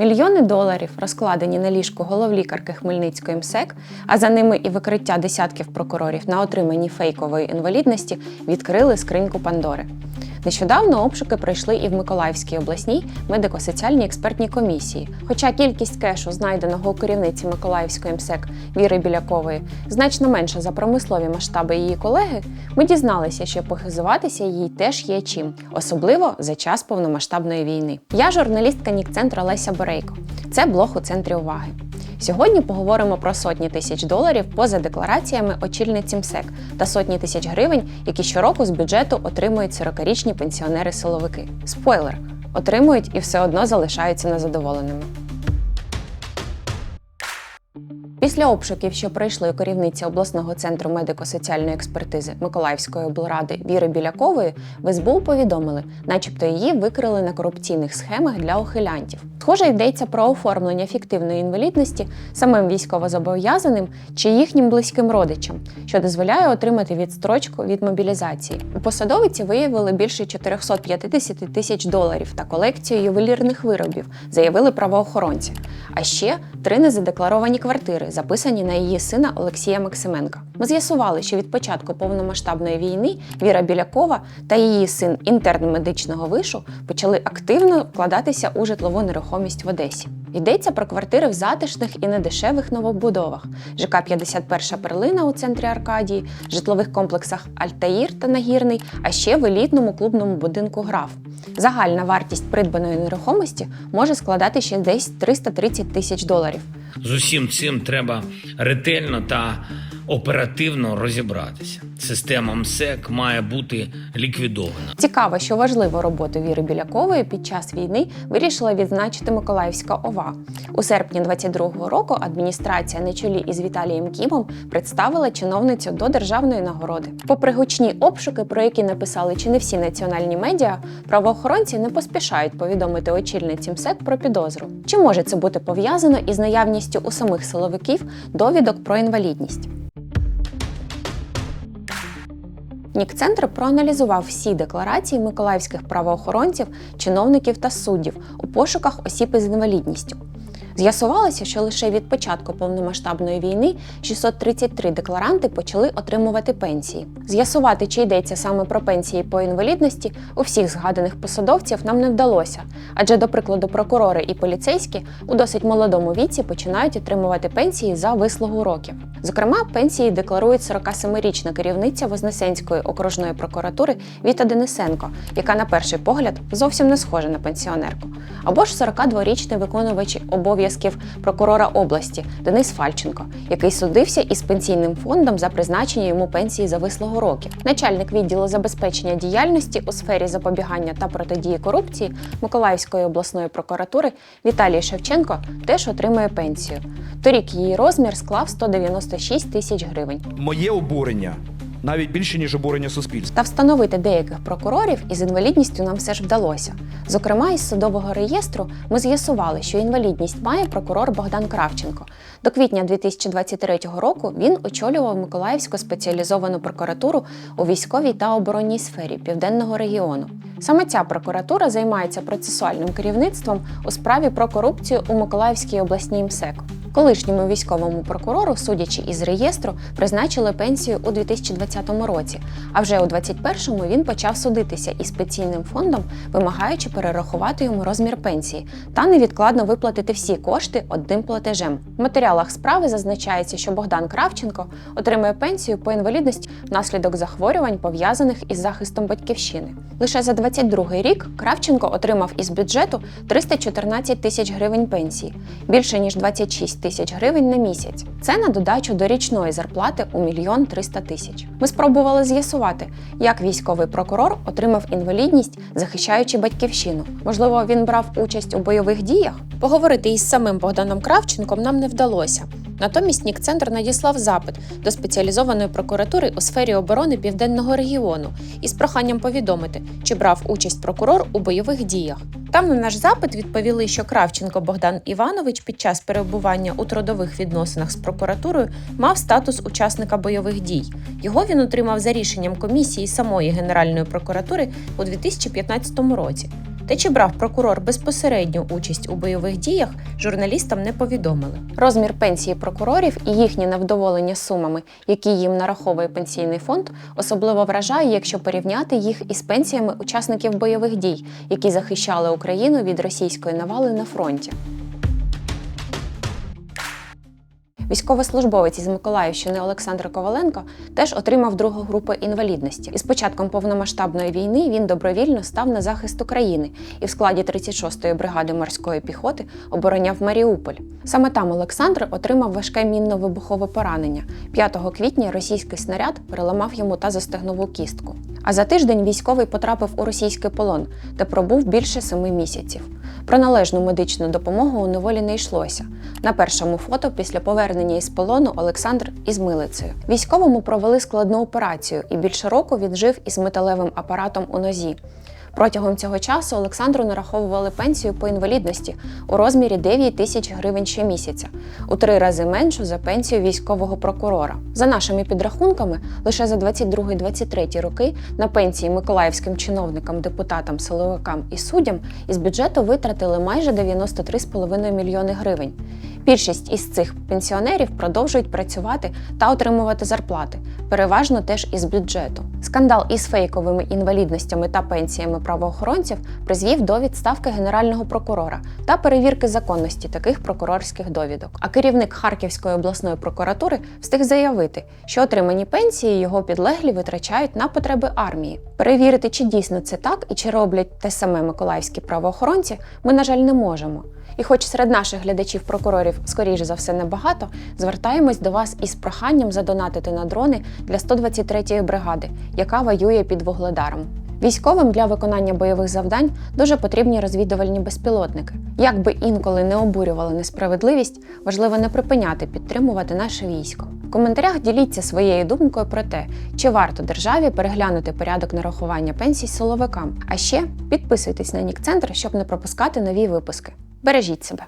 Мільйони доларів розкладені на ліжку головлікарки Хмельницької МСЕК, а за ними і викриття десятків прокурорів на отриманні фейкової інвалідності відкрили скриньку Пандори. Нещодавно обшуки пройшли і в Миколаївській обласній медико-соціальній експертній комісії. Хоча кількість кешу, знайденого у керівниці Миколаївської МСЕК Віри Білякової, значно менша за промислові масштаби її колеги, ми дізналися, що похизуватися їй теж є чим, особливо за час повномасштабної війни. Я журналістка Нікцентра Леся Борейко. Це блог у центрі уваги. Сьогодні поговоримо про сотні тисяч доларів поза деклараціями очільниці МСЕК та сотні тисяч гривень, які щороку з бюджету отримують 40-річні пенсіонери-силовики. Спойлер отримують і все одно залишаються незадоволеними. Після обшуків, що пройшли керівниці обласного центру медико-соціальної експертизи Миколаївської облради Віри Білякової, в СБУ повідомили, начебто її викрили на корупційних схемах для ухилянтів. Схоже, йдеться про оформлення фіктивної інвалідності самим військовозобов'язаним чи їхнім близьким родичам, що дозволяє отримати відстрочку від мобілізації. У посадовиці виявили більше 450 тисяч доларів та колекцію ювелірних виробів, заявили правоохоронці. А ще три незадекларовані квартири, записані на її сина Олексія Максименка. Ми з'ясували, що від початку повномасштабної війни Віра Білякова та її син інтерн медичного вишу почали активно вкладатися у житлову нерухомість в Одесі. Йдеться про квартири в затишних і недешевих новобудовах, ЖК 51 перлина у центрі Аркадії, житлових комплексах Альтаїр та Нагірний, а ще в елітному клубному будинку Граф. Загальна вартість придбаної нерухомості може складати ще десь 330 тисяч доларів. З усім цим треба ретельно та оперативно розібратися. Система МСЕК має бути ліквідована. Цікаво, що важливу роботу Віри Білякової під час війни вирішила відзначити Миколаївська ОВА. У серпні 22-го року адміністрація на чолі із Віталієм Кімом представила чиновницю до державної нагороди. Попри гучні обшуки, про які написали чи не всі національні медіа, правоохоронці не поспішають повідомити очільниці МСЕК про підозру. Чи може це бути пов'язано із наявністю у самих силовиків довідок про інвалідність? Нікцентр проаналізував всі декларації миколаївських правоохоронців, чиновників та суддів у пошуках осіб із інвалідністю. З'ясувалося, що лише від початку повномасштабної війни 633 декларанти почали отримувати пенсії. З'ясувати, чи йдеться саме про пенсії по інвалідності, у всіх згаданих посадовців нам не вдалося, адже, до прикладу, прокурори і поліцейські у досить молодому віці починають отримувати пенсії за вислугу років. Зокрема, пенсії декларують 47-річна керівниця Вознесенської окружної прокуратури Віта Денисенко, яка на перший погляд зовсім не схожа на пенсіонерку, або ж 42-річний виконувач обов'язків прокурора області Денис Фальченко, який судився із пенсійним фондом за призначення йому пенсії за вислугу років. Начальник відділу забезпечення діяльності у сфері запобігання та протидії корупції Миколаївської обласної прокуратури Віталій Шевченко теж отримує пенсію. Торік її розмір склав 196 тисяч гривень. Моє обурення навіть більше, ніж обурення суспільства. Та встановити деяких прокурорів із інвалідністю нам все ж вдалося. Зокрема, із судового реєстру ми з'ясували, що інвалідність має прокурор Богдан Кравченко. До квітня 2023 року він очолював Миколаївську спеціалізовану прокуратуру у військовій та оборонній сфері південного регіону. Саме ця прокуратура займається процесуальним керівництвом у справі про корупцію у Миколаївській обласній МСЕК. Колишньому військовому прокурору, судячи із реєстру, призначили пенсію у 2020 році. А вже у 2021-му він почав судитися із пенсійним фондом, вимагаючи перерахувати йому розмір пенсії та невідкладно виплатити всі кошти одним платежем. В матеріалах справи зазначається, що Богдан Кравченко отримує пенсію по інвалідності внаслідок захворювань, пов'язаних із захистом батьківщини. Лише за 22 рік Кравченко отримав із бюджету 314 тисяч гривень пенсії, більше ніж 26 тисяч гривень на місяць. Це на додачу до річної зарплати у мільйон 300 тисяч. Ми спробували з'ясувати, як військовий прокурор отримав інвалідність, захищаючи батьківщину. Можливо, він брав участь у бойових діях? Поговорити із самим Богданом Кравченком нам не вдалося. Натомість Нікцентр надіслав запит до спеціалізованої прокуратури у сфері оборони південного регіону із проханням повідомити, чи брав участь прокурор у бойових діях. Там на наш запит відповіли, що Кравченко Богдан Іванович під час перебування у трудових відносинах з прокуратурою мав статус учасника бойових дій. Його він отримав за рішенням комісії самої Генеральної прокуратури у 2015 році. Та чи брав прокурор безпосередню участь у бойових діях, журналістам не повідомили. Розмір пенсії прокурорів і їхнє невдоволення сумами, які їм нараховує пенсійний фонд, особливо вражає, якщо порівняти їх із пенсіями учасників бойових дій, які захищали Україну від російської навали на фронті. Військовослужбовець із Миколаївщини Олександр Коваленко теж отримав другу групу інвалідності. І з початком повномасштабної війни він добровільно став на захист України і в складі 36-ї бригади морської піхоти обороняв Маріуполь. Саме там Олександр отримав важке мінно-вибухове поранення. 5 квітня російський снаряд переламав йому тазостегнову кістку. А за тиждень військовий потрапив у російський полон, де пробув більше семи місяців. Про належну медичну допомогу у неволі не йшлося. На першому фото після повернення із полону Олександр із милицею. Військовому провели складну операцію і більше року він жив із металевим апаратом у нозі. Протягом цього часу Олександру нараховували пенсію по інвалідності у розмірі 9 тисяч гривень щомісяця, у три рази меншу за пенсію військового прокурора. За нашими підрахунками, лише за 22-23 роки на пенсії миколаївським чиновникам, депутатам, силовикам і суддям із бюджету витратили майже 93,5 мільйони гривень. Більшість із цих пенсіонерів продовжують працювати та отримувати зарплати, переважно теж із бюджету. Скандал із фейковими інвалідностями та пенсіями правоохоронців призвів до відставки генерального прокурора та перевірки законності таких прокурорських довідок. А керівник Харківської обласної прокуратури встиг заявити, що отримані пенсії його підлеглі витрачають на потреби армії. Перевірити, чи дійсно це так і чи роблять те саме миколаївські правоохоронці, ми, на жаль, не можемо. І хоч серед наших глядачів прокурорів, скоріш за все, небагато, звертаємось до вас із проханням задонатити на дрони для 123-ї бригади, яка воює під Вугледаром. Військовим для виконання бойових завдань дуже потрібні розвідувальні безпілотники. Як би інколи не обурювали несправедливість, важливо не припиняти підтримувати наше військо. В коментарях діліться своєю думкою про те, чи варто державі переглянути порядок нарахування пенсій силовикам. А ще підписуйтесь на Нік Центр, щоб не пропускати нові випуски. Бережіть себе.